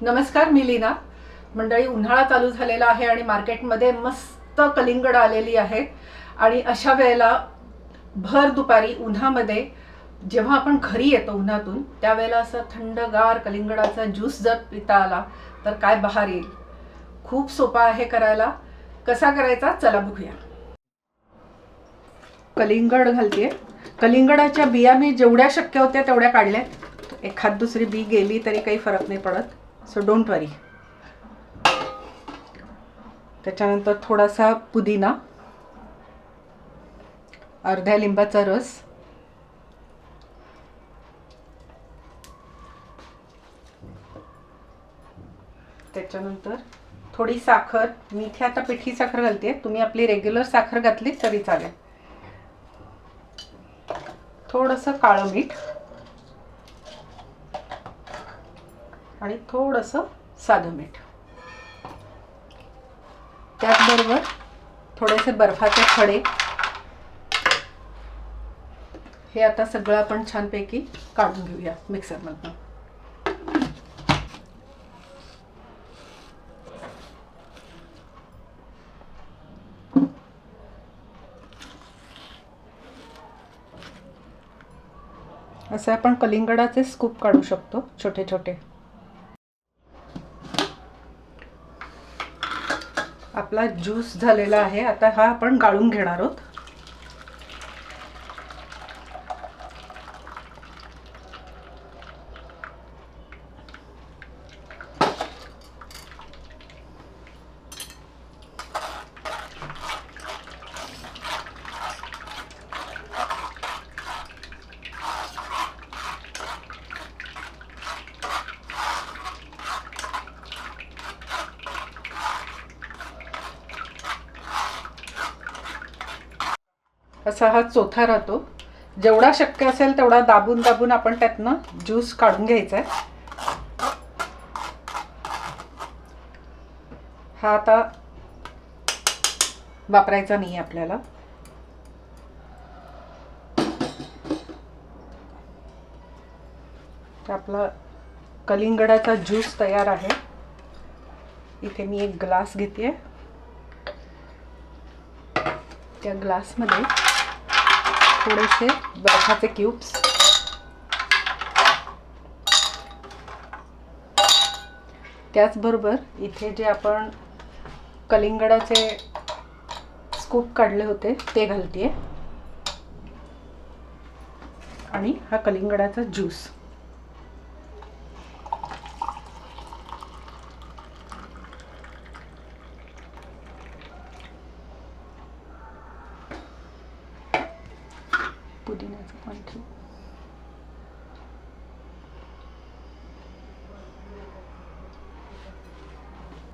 नमस्कार मी लीना. मंडळी उन्हाळा चालू झालेला आहे आणि मार्केटमध्ये मस्त कलिंगड आलेली आहे. आणि अशा वेळेला भर दुपारी उन्हामध्ये जेव्हा आपण घरी येतो उन्हातून त्यावेळेला असं थंडगार कलिंगडाचा ज्यूस जर पिता आला तर काय बहार येईल? खूप सोपा आहे करायला. कसा करायचा? चला बघूया. कलिंगड घालते कलिंगडाच्या बिया मी जेवढ्या शक्य होत्या तेवढ्या काढल्या. एखाद दुसरी बी गेली तरी काही फरक नाही पडत. सो डोंट वरी त्याच्यानंतर थोडासा पुदिना अर्ध्या लिंबाचा रस त्याच्यानंतर थोडी साखर. मी इथे आता पिठी साखर घालते तुम्ही आपली रेग्युलर साखर घातली तरी चालेल. थोडंसं काळं मीठ. आणि थोडंसं साधं मीठ. त्याचबरोबर थोडेसे बर्फाचे खडे. हे आता सगळं आपण छानपैकी काढून घेऊया मिक्सरमधनं. असे आपण कलिंगडाचे स्कूप काढू शकतो छोटे छोटे आपला ज्यूस झालेला आहे आता हा आपण गाळून घेणार आहोत. असा हा चोथा राहतो. जेवढा शक्य असेल तेवढा दाबून दाबून आपण त्यातनं ज्यूस काढून घ्यायचा आहे हा आता वापरायचा नाही आपल्याला. आपला कलिंगडाचा ज्यूस तयार आहे. इथे मी एक ग्लास घेते त्या ग्लासमध्ये थोडेसे बर्फाचे क्यूब्स. त्याचबरोबर इथे जे आपण कलिंगडाचे स्कूप काढले होते ते घालते आणि हा कलिंगडाचा ज्यूस. पुदिन्याचं पण ठेवू.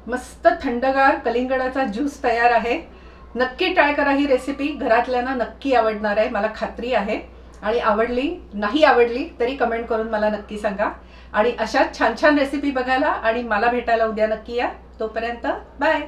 मस्त थंडगार कलिंगडाचा ज्यूस तयार आहे. नक्की ट्राय करा ही रेसिपी घरातल्यांना नक्की आवडणार आहे. मला खात्री आहे. आणि आवडली नाही आवडली तरी कमेंट करून मला नक्की सांगा. आणि अशाच छान छान रेसिपी बघायला आणि मला भेटायला उद्या नक्की या. तोपर्यंत बाय